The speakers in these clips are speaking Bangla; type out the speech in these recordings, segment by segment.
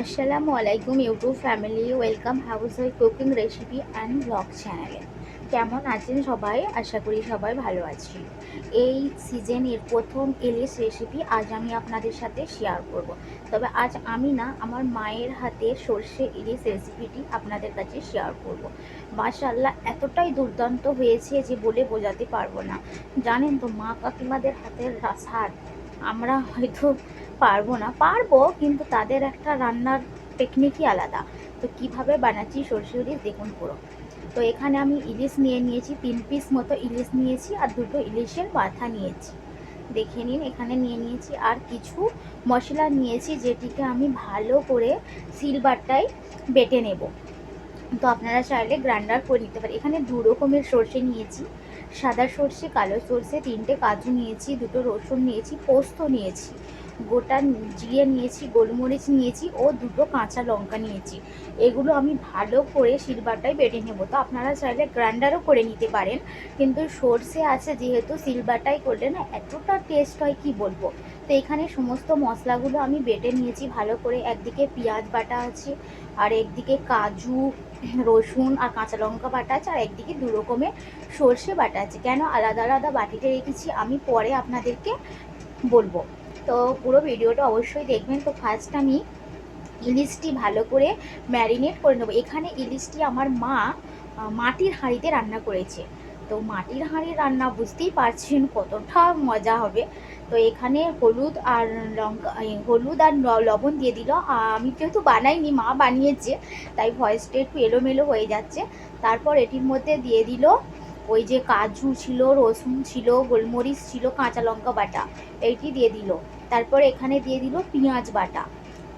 আসসালামু আলাইকুম YouTube family welcome house wife cooking recipe and blog চ্যানেলে কেমন আছেন সবাই? আশা করি সবাই ভালো আছি। এই সিজনের প্রথম ইলিশ রেসিপি আজ আমি আপনাদের সাথে শেয়ার করব। তবে আজ আমি না, আমার মায়ের হাতে সর্ষে ইলিশ রেসিপিটি আপনাদের কাছে শেয়ার করব। মাশাল্লাহ এতটাই দুর্দান্ত হয়েছে যে বলে বোঝাতে পারব না। জানেন তো, মা কাকিমাদের হাতের স্বাদ। আমরা হয়তো পারব না। পারব, কিন্তু তাদের একটা রান্নার টেকনিকই আলাদা। তো কীভাবে বানাচ্ছি সরষে ইলিশ দেখুন পুরো। তো এখানে আমি ইলিশ নিয়ে নিয়েছি, তিন পিস মতো ইলিশ নিয়েছি আর দুটো ইলিশের মাথা নিয়েছি। দেখে নিন, এখানে নিয়ে নিয়েছি। আর কিছু মশলা নিয়েছি যেটিকে আমি ভালো করে সিলবারটায় বেটে নেব। তো আপনারা চাইলে গ্রাইন্ডার করে নিতে পারেন। এখানে দু রকমের সর্ষে নিয়েছি। সাদা সর্ষে, কালো সর্ষে, তিনটে কাজু নিয়েছি, দুটো রসুন নিয়েছি, পোস্ত নিয়েছি। গোটা জিরে নিয়েছি, গোলমরিচ নিয়েছি ও দুটো কাঁচা লঙ্কা নিয়েছি। এগুলো আমি ভালো করে শিলবাটায় বেটে নেব। তো আপনারা চাইলে গ্রাইন্ডারও করে নিতে পারেন, কিন্তু সর্ষে আছে যেহেতু শিলবাটাই করলে না এতটা টেস্ট হয়, কি বলব? তো এখানে সমস্ত মশলাগুলো আমি বেটে নিয়েছি ভালো করে। একদিকে পেঁয়াজ বাটা আছে, আর একদিকে কাজু, রসুন আর কাঁচা লঙ্কা বাটা আছে, আর একদিকে দু রকমের সর্ষে বাটা আছে। কেন আলাদা আলাদা বাটিতে রেখেছি আমি পরে আপনাদেরকে বলব। তো পুরো ভিডিওটা অবশ্যই দেখবেন। তো ফার্স্ট আমি ইলিশটি ভালো করে ম্যারিনেট করে নেব। এখানে ইলিশটি আমার মা মাটির হাঁড়িতে রান্না করেছে। তো মাটির হাঁড়ির রান্না বুঝতেই পারছেন কতটা মজা হবে। তো এখানে হলুদ আর লঙ্কা হলুদ আর লবণ দিয়ে দিল। আমি যেহেতু বানাইনি, মা বানিয়েছে, তাই ভয়েসটা একটু এলোমেলো হয়ে যাচ্ছে। তারপর এটির মধ্যে দিয়ে দিল ওই যে কাজু ছিল, রসুন ছিল, গোলমরিচ ছিল, কাঁচা লঙ্কা বাটা, এইটি দিয়ে দিল। তারপর এখানে দিয়ে দিল পেঁয়াজ বাটা।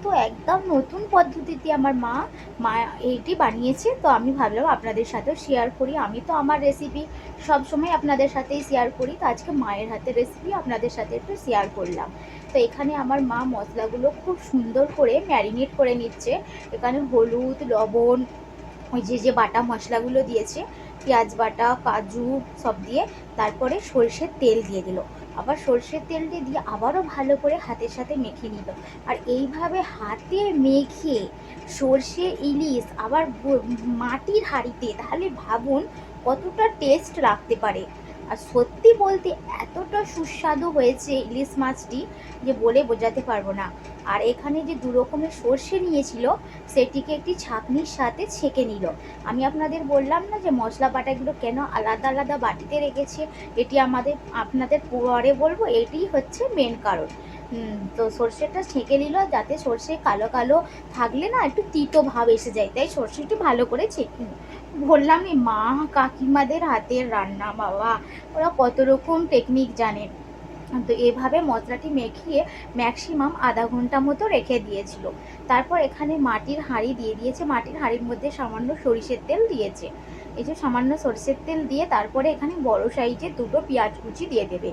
তো একদম নতুন পদ্ধতিতে আমার মা মা এইটি বানিয়েছে। তো আমি ভাবলাম আপনাদের সাথেও শেয়ার করি। আমি তো আমার রেসিপি সবসময় আপনাদের সাথেই শেয়ার করি। তো আজকে মায়ের হাতের রেসিপি আপনাদের সাথে একটু শেয়ার করলাম। তো এখানে আমার মা মশলাগুলো খুব সুন্দর করে ম্যারিনেট করে নিচ্ছে। এখানে হলুদ, লবণ, ওই যে যে বাটা মশলাগুলো দিয়েছে পেঁয়াজ বাটা, কাজু সব দিয়ে তারপরে সর্ষের তেল দিয়ে দিল। আবার সর্ষের তেলটি দিয়ে আবারও ভালো করে হাতের সাথে মেখে নিল। আর এইভাবে হাতে মেখে সর্ষে, ইলিশ, আবার মাটির হাঁড়িতে তাহলে ভাবুন কতটা টেস্ট রাখতে পারে। আর সত্যি বলতে এতটা সুস্বাদু হয়েছে ইলিশ মাছটি যে বলে বোঝাতে পারব না। আর এখানে যে দু রকমের সর্ষে নিয়েছিল, সেটিকে একটি ছাঁকনির সাথে ছেঁকে নিল। আমি আপনাদের বললাম না যে মশলা বাটাগুলো কেন আলাদা আলাদা বাটিতে রেখেছে? এটি আমাদের, আপনাদের পরে বলব, এটি হচ্ছে মেন কারণ। তো সর্ষেটা ছেঁকে নিল, যাতে সর্ষে কালো কালো থাকলে না একটু তিতো ভাব এসে যায়। তাই সর্ষেটি ভালো করে ছেঁকে বললাম এই মা, কাকিমাদের হাতের রান্না বাবা, ওরা কত রকম টেকনিক জানে। তো এভাবে মশলাটি মেখিয়ে ম্যাক্সিমাম আধা ঘণ্টা মতো রেখে দিয়েছিল। তারপর এখানে মাটির হাঁড়ি দিয়ে দিয়েছে। মাটির হাঁড়ির মধ্যে সামান্য সরিষের তেল দিয়েছে। এই যে সামান্য সরষের তেল দিয়ে তারপরে এখানে বড় সাইজের দুটো পেঁয়াজ কুচি দিয়ে দেবে।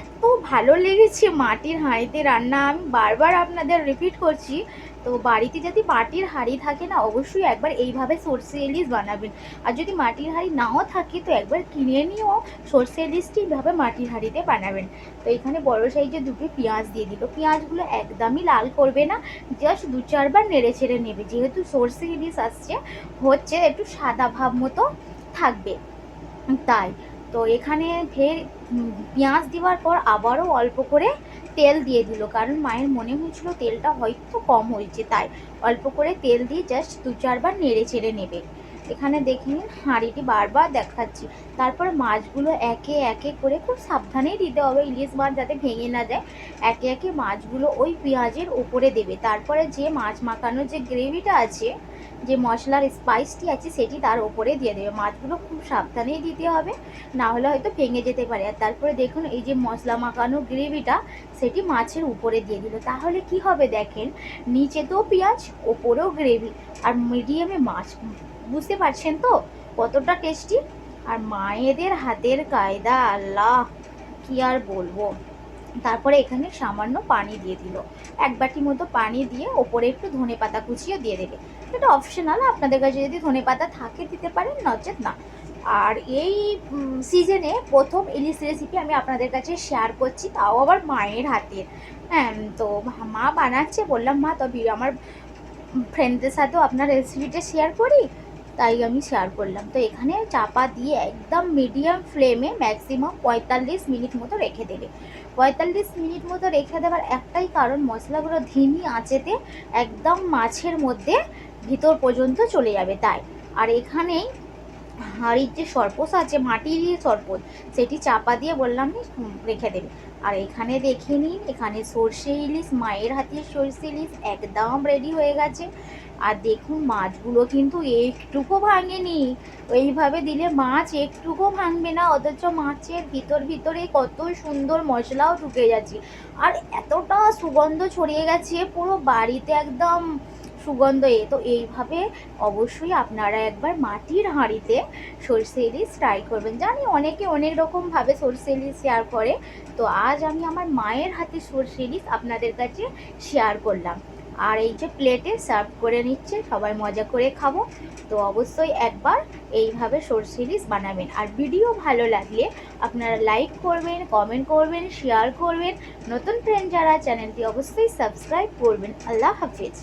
এত ভালো লেগেছে মাটির হাঁড়িতে রান্না। আমি বারবার আপনাদের রিপিট করছি তো বাড়িতে যদি মাটির হাঁড়ি থাকে না, অবশ্যই একবার এইভাবে সর্ষে ইলিশ বানাবেন। আর যদি মাটির হাঁড়ি নাও থাকে, তো একবার কিনে নিয়েও সর্ষে ইলিশটি এইভাবে মাটির হাঁড়িতে বানাবেন। তো এখানে বড় সাইজে দুটো পেঁয়াজ দিয়ে দিল। পেঁয়াজগুলো একদমই লাল করবে না, জাস্ট দু চারবার নেড়ে ছেড়ে নেবে। যেহেতু সর্ষে ইলিশ আসছে, হচ্ছে একটু সাদা ভাব মতো থাকবে। তাই, তো এখানে ফের পেঁয়াজ দেওয়ার পর আবারও অল্প করে তেল দিয়ে দিল। কারণ মায়ের মনে হয়েছিল তেলটা হয়তো কম হয়েছে, তাই অল্প করে তেল দিয়ে জাস্ট দু চারবার নেড়ে চেড়ে নেবে। এখানে দেখে নিন হাঁড়িটি বারবার দেখাচ্ছি। তারপর মাছগুলো একে একে করে খুব সাবধানেই দিতে হবে, ইলিশ মাছ যাতে ভেঙে না যায়। একে একে মাছগুলো ওই পেঁয়াজের উপরে দেবে। তারপরে যে মাছ মাখানোর যে গ্রেভিটা আছে, যে মশলার স্পাইসটি আছে, সেটি তার উপরে দিয়ে দেবে। মাছগুলো খুব সাবধানেই দিতে হবে, না হলে হয়তো ভেঙে যেতে পারে। আর তারপরে দেখুন, এই যে মশলা মাখানো গ্রেভিটা, সেটি মাছের উপরে দিয়ে দিল। তাহলে কি হবে দেখেন, নিচে তো পেঁয়াজ, ওপরেও গ্রেভি, আর মিডিয়ামে মাছ। বুঝতে পারছেন তো? কতটা টেস্টি আর মায়েদের হাতের কায়দা, আল্লাহ! কি আর বলব? তারপরে এখানে সামান্য পানি দিয়ে দিল। এক বাটি মতো পানি দিয়ে ওপরে একটু ধনে পাতা কুচিও দিয়ে দেবে। এটা অপশনাল আপনাদের কাছে যদি ধনে পাতা থাকে দিতে পারেন, নচেত না। আর এই সিজনে প্রথম ইলিশ রেসিপি আমি আপনাদের কাছে শেয়ার করছি, তাও আবার মায়ের হাতের। হ্যাঁ তো মা বানাচ্ছে, বললাম, মা, তবে আমার ফ্রেন্ডদের সাথেও আপনার রেসিপিটা শেয়ার করি? তাই আমি শেয়ার করলাম। তো এখানে চাপা দিয়ে একদম মিডিয়াম ফ্লেমে ম্যাক্সিমাম পঁয়তাল্লিশ মিনিট মতো রেখে দেবে। পঁয়তাল্লিশ মিনিট মতো রেখে দেওয়ার একটাই কারণ, মশলাগুলো ধিমি আঁচেতে একদম মাছের মধ্যে ভিতর পর্যন্ত চলে যাবে তাই। আর এখানেই হাঁড়ির যে সরপোষ আছে, মাটির সরপোষ সেটি চাপা দিয়ে বললাম রেখে দেবে। আর এখানে দেখে নিন, এখানে সর্ষে ইলিশ, মায়ের হাতের সর্ষে ইলিশ, একদম রেডি হয়ে গেছে। আর দেখুন, মাছগুলো কিন্তু একটুকু ভাঙেনি। ওইভাবে দিলে মাছ একটুকু ভাঙবে না, অথচ মাছের ভিতর ভিতরে কত সুন্দর মশলাও ঢুকে যাচ্ছে আর এতটা সুগন্ধ ছড়িয়ে গেছে, পুরো বাড়িতে একদম সুগন্ধ এ তো এইভাবে অবশ্যই আপনারা একবার মাটির হাঁড়িতে সর্ষে ইলিশ ট্রাই করবেন। জানি অনেকে অনেক রকমভাবে সর্ষে ইলিশ শেয়ার করে। তো আজ আমি আমার মায়ের হাতে সর্ষে ইলিশ আপনাদের কাছে শেয়ার করলাম। আর এই যে প্লেটে সার্ভ করে নিচ্ছে, সবাই মজা করে খাব। তো অবশ্যই একবার এইভাবে সর্ষে ইলিশ বানাবেন। আর ভিডিও ভালো লাগলে আপনারা লাইক করবেন কমেন্ট করবেন শেয়ার করবেন। নতুন ফ্রেন্ড যারা চ্যানেলটি অবশ্যই সাবস্ক্রাইব করবেন। আল্লাহ হাফিজ।